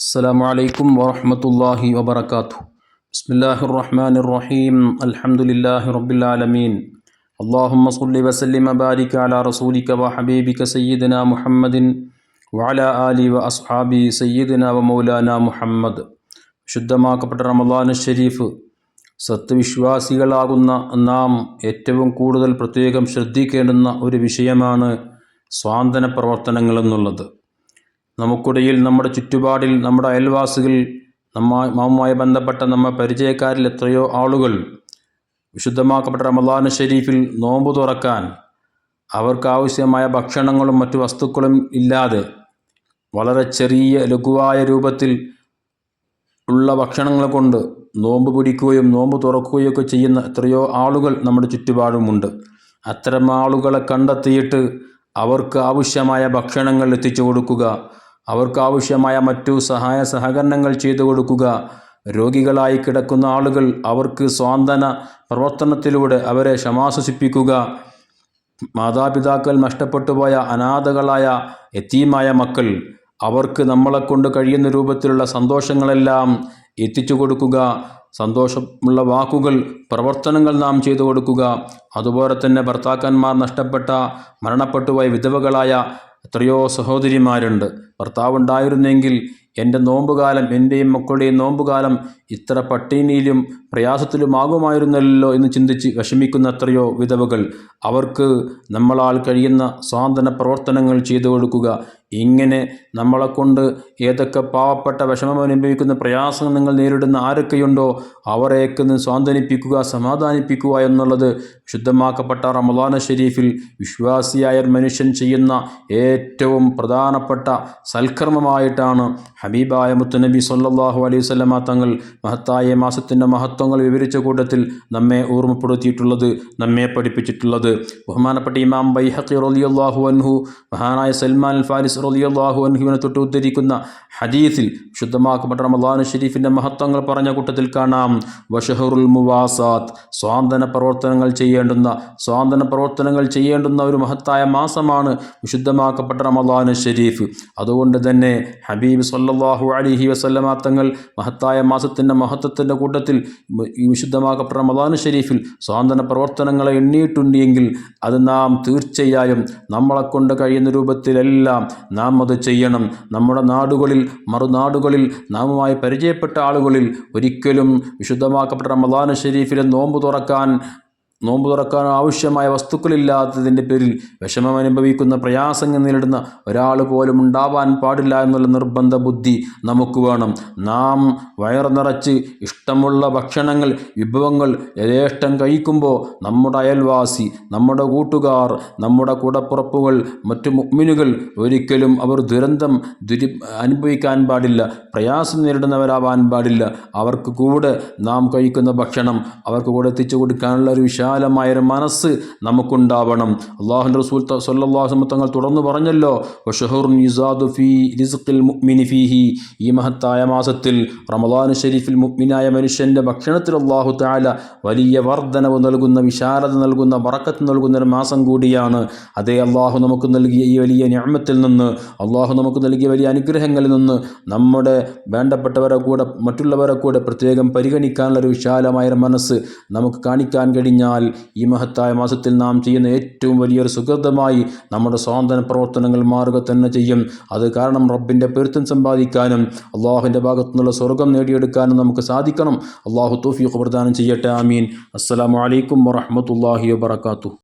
السلام عليكم ورحمة الله وبركاته بسم الله الرحمن الرحيم الحمد لله رب العالمين اللهم صل وسلم وبارك على رسولك وحبيبك سيدنا محمد وعلى آله وأصحابه سيدنا ومولانا മുഹമ്മദ് ശുദ്ധമാക്കപ്പെട്ട റമദാൻ ഷരീഫ് സത്യവിശ്വാസികളാകുന്ന നാം ഏറ്റവും കൂടുതൽ പ്രത്യേകം ശ്രദ്ധിക്കേണ്ടുന്ന ഒരു വിഷയമാണ് സ്വാന്തന പ്രവർത്തനങ്ങൾ എന്നുള്ളത് നമുക്കിടയിൽ നമ്മുടെ ചുറ്റുപാടിൽ നമ്മുടെ അയൽവാസികളിൽ നമ്മ മാവുമായി ബന്ധപ്പെട്ട നമ്മ പരിചയക്കാരിൽ എത്രയോ ആളുകൾ വിശുദ്ധമാക്കപ്പെട്ട റമദാൻ ഷെരീഫിൽ നോമ്പ് തുറക്കാൻ അവർക്കാവശ്യമായ ഭക്ഷണങ്ങളും മറ്റു വസ്തുക്കളും ഇല്ലാതെ വളരെ ചെറിയ ലഘുവായ രൂപത്തിൽ ഉള്ള ഭക്ഷണങ്ങൾ കൊണ്ട് നോമ്പ് പിടിക്കുകയും നോമ്പ് തുറക്കുകയൊക്കെ ചെയ്യുന്ന എത്രയോ ആളുകൾ നമ്മുടെ ചുറ്റുപാടുമുണ്ട്. അത്തരം ആളുകളെ കണ്ടെത്തിയിട്ട് അവർക്ക് ആവശ്യമായ ഭക്ഷണങ്ങൾ എത്തിച്ചു കൊടുക്കുക അവർക്ക് ആവശ്യമായ മറ്റു സഹായ സഹകരണങ്ങൾ ചെയ്തു കൊടുക്കുക. രോഗികളായി കിടക്കുന്ന ആളുകൾ അവർക്ക് സ്വാന്തന പ്രവർത്തനത്തിലൂടെ അവരെ ക്ഷമാശ്വസിപ്പിക്കുക മാതാപിതാക്കൾ നഷ്ടപ്പെട്ടു പോയ അനാഥകളായ എത്തീമായ മക്കൾ അവർക്ക് നമ്മളെക്കൊണ്ട് കഴിയുന്ന രൂപത്തിലുള്ള സന്തോഷങ്ങളെല്ലാം എത്തിച്ചു കൊടുക്കുക. സന്തോഷമുള്ള വാക്കുകൾ പ്രവർത്തനങ്ങൾ നാം ചെയ്തു കൊടുക്കുക. അതുപോലെ തന്നെ ഭർത്താക്കന്മാർ നഷ്ടപ്പെട്ട മരണപ്പെട്ടുപോയ വിധവകളായ എത്രയോ സഹോദരിമാരുണ്ട്. ഭർത്താവുണ്ടായിരുന്നെങ്കിൽ എന്റെ നോമ്പുകാലം എന്റെയും മക്കളുടെയും നോമ്പുകാലം ഇത്ര പട്ടിണിയിലും പ്രയാസത്തിലുമാകുമായിരുന്നല്ലോ എന്ന് ചിന്തിച്ച് വിഷമിക്കുന്ന എത്രയോ വിധവകൾ. അവർക്ക് നമ്മളാൽ കഴിയുന്ന സ്വാതന്ത്ര്യ പ്രവർത്തനങ്ങൾ ചെയ്തു കൊടുക്കുക. ഇങ്ങനെ നമ്മളെക്കൊണ്ട് ഏതൊക്കെ പാവപ്പെട്ട വിഷമം അനുഭവിക്കുന്ന പ്രയാസങ്ങൾ നിങ്ങൾ നേരിടുന്ന ആരൊക്കെയുണ്ടോ അവരെയൊക്കെ സ്വാന്തനിപ്പിക്കുക സമാധാനിപ്പിക്കുക എന്നുള്ളത് ശുദ്ധമാക്കപ്പെട്ട റമദാന ഷെരീഫിൽ വിശ്വാസിയായ മനുഷ്യൻ ചെയ്യുന്ന ഏറ്റവും പ്രധാനപ്പെട്ട സൽക്കർമ്മമായിട്ടാണ് ഹബീബായ മുത്തുനബി സല്ലാഹു അലൈഹി സ്വലമ തങ്ങൾ മഹത്തായ മാസത്തിന്റെ മഹത്വങ്ങൾ വിവരിച്ച കൂട്ടത്തിൽ നമ്മെ ഓർമ്മപ്പെടുത്തിയിട്ടുള്ളത് നമ്മെ പഠിപ്പിച്ചിട്ടുള്ളത്. ബഹുമാനപ്പെട്ട ഇമാം ബൈഹഖി റലിയല്ലാഹു അൻഹു മഹാനായ സൽമാൻ അൽ ഫാരിസ് റലിയല്ലാഹു അൻഹുവിനെ തൊട്ട് ഉദ്ധരിക്കുന്ന ഹദീസിൽ ശുദ്ധമാക്കപ്പെട്ട റമദാന ഷെരീഫിന്റെ മഹത്വങ്ങൾ പറഞ്ഞ കൂട്ടത്തിൽ കാണാം. വഷഹറുൽ മുവാസാത്ത് സ്വാന്തന പ്രവർത്തനങ്ങൾ ചെയ്യേണ്ടുന്ന സ്വാതന്ത്ര്യ പ്രവർത്തനങ്ങൾ ചെയ്യേണ്ടുന്ന ഒരു മഹത്തായ മാസമാണ് വിശുദ്ധമാക്കപ്പെട്ട റമദാൻ ഷെരീഫ് അതുകൊണ്ട് തന്നെ ഹബീബ് സല്ലാഹു അലിഹി തങ്ങൾ മഹത്തായ മാസത്തിന്റെ മഹത്വത്തിന്റെ കൂട്ടത്തിൽ ഈ വിശുദ്ധമാക്കപ്പെട്ട റമദാൻ ഷെരീഫിൽ സ്വാതന്ത്ര്യ പ്രവർത്തനങ്ങളെ എണ്ണിയിട്ടുണ്ടെങ്കിൽ അത് നാം തീർച്ചയായും നമ്മളെ കൊണ്ട് കഴിയുന്ന രൂപത്തിലെല്ലാം നാം അത് ചെയ്യണം. നമ്മുടെ നാടുകളിൽ മറുനാടുകളിൽ നാമുമായി പരിചയപ്പെട്ട ആളുകളിൽ ഒരിക്കലും വിശുദ്ധമാക്കപ്പെട്ട റമദാൻ ഷെരീഫിലെ നോമ്പ് തുറക്കാൻ നോമ്പ് തുറക്കാൻ ആവശ്യമായ വസ്തുക്കളില്ലാത്തതിന്റെ പേരിൽ വിഷമം അനുഭവിക്കുന്ന പ്രയാസങ്ങൾ നേരിടുന്ന ഒരാൾ പോലും ഉണ്ടാവാൻ പാടില്ല എന്നുള്ള നിർബന്ധ ബുദ്ധി നമുക്ക് വേണം. നാം വയർ നിറച്ച് ഇഷ്ടമുള്ള ഭക്ഷണങ്ങൾ വിഭവങ്ങൾ യഥേഷ്ടം കഴിക്കുമ്പോൾ നമ്മുടെ അയൽവാസി നമ്മുടെ കൂട്ടുകാർ നമ്മുടെ കൂടപ്പുറപ്പുകൾ മറ്റു മുഗ്മിനുകൾ ഒരിക്കലും അവർ ദുരന്തം ദുരി അനുഭവിക്കാൻ പാടില്ല പ്രയാസം നേരിടുന്നവരാവാൻ പാടില്ല. അവർക്ക് കൂടെ നാം കഴിക്കുന്ന ഭക്ഷണം അവർക്ക് കൂടെ എത്തിച്ചു കൊടുക്കാനുള്ള ഒരു വിശാല വിശാലമായൊരു മനസ്സ് നമുക്കുണ്ടാവണം. അള്ളാഹു റസൂൽ സല്ലാഹു തങ്ങൾ തുടർന്ന് പറഞ്ഞല്ലോ ഫീഹി. ഈ മഹത്തായ മാസത്തിൽ റമദാൻ ഷെരീഫിൽ മുഗ്മിനായ മനുഷ്യന്റെ ഭക്ഷണത്തിൽ അള്ളാഹു താല വലിയ വർധനവ് നൽകുന്ന വിശാലത നൽകുന്ന വറക്കത്ത് നൽകുന്ന ഒരു മാസം കൂടിയാണ്. അതേ അള്ളാഹു നമുക്ക് നൽകിയ ഈ വലിയ ഞാമത്തിൽ നിന്ന് അള്ളാഹു നമുക്ക് നൽകിയ വലിയ അനുഗ്രഹങ്ങളിൽ നിന്ന് നമ്മുടെ വേണ്ടപ്പെട്ടവരെ കൂടെ മറ്റുള്ളവരെ കൂടെ പ്രത്യേകം പരിഗണിക്കാനുള്ള ഒരു വിശാലമായ മനസ്സ് നമുക്ക് കാണിക്കാൻ കഴിഞ്ഞാൽ ഈ മഹത്തായ മാസത്തിൽ നാം ചെയ്യുന്ന ഏറ്റവും വലിയൊരു സുഹൃതമായി നമ്മുടെ സ്വാതന്ത്ര്യ പ്രവർത്തനങ്ങൾ മാറുക തന്നെ ചെയ്യും. അത് കാരണം റബ്ബിന്റെ പെരുത്തം സമ്പാദിക്കാനും അള്ളാഹുവിന്റെ ഭാഗത്തു നിന്നുള്ള സ്വർഗം നേടിയെടുക്കാനും നമുക്ക് സാധിക്കണം. അള്ളാഹു തോഫീഖ് പ്രദാനം ചെയ്യട്ടെ. ആമീൻ. അസ്സാം വലൈക്കും വറഹമത്തല്ലാഹി വാത്തു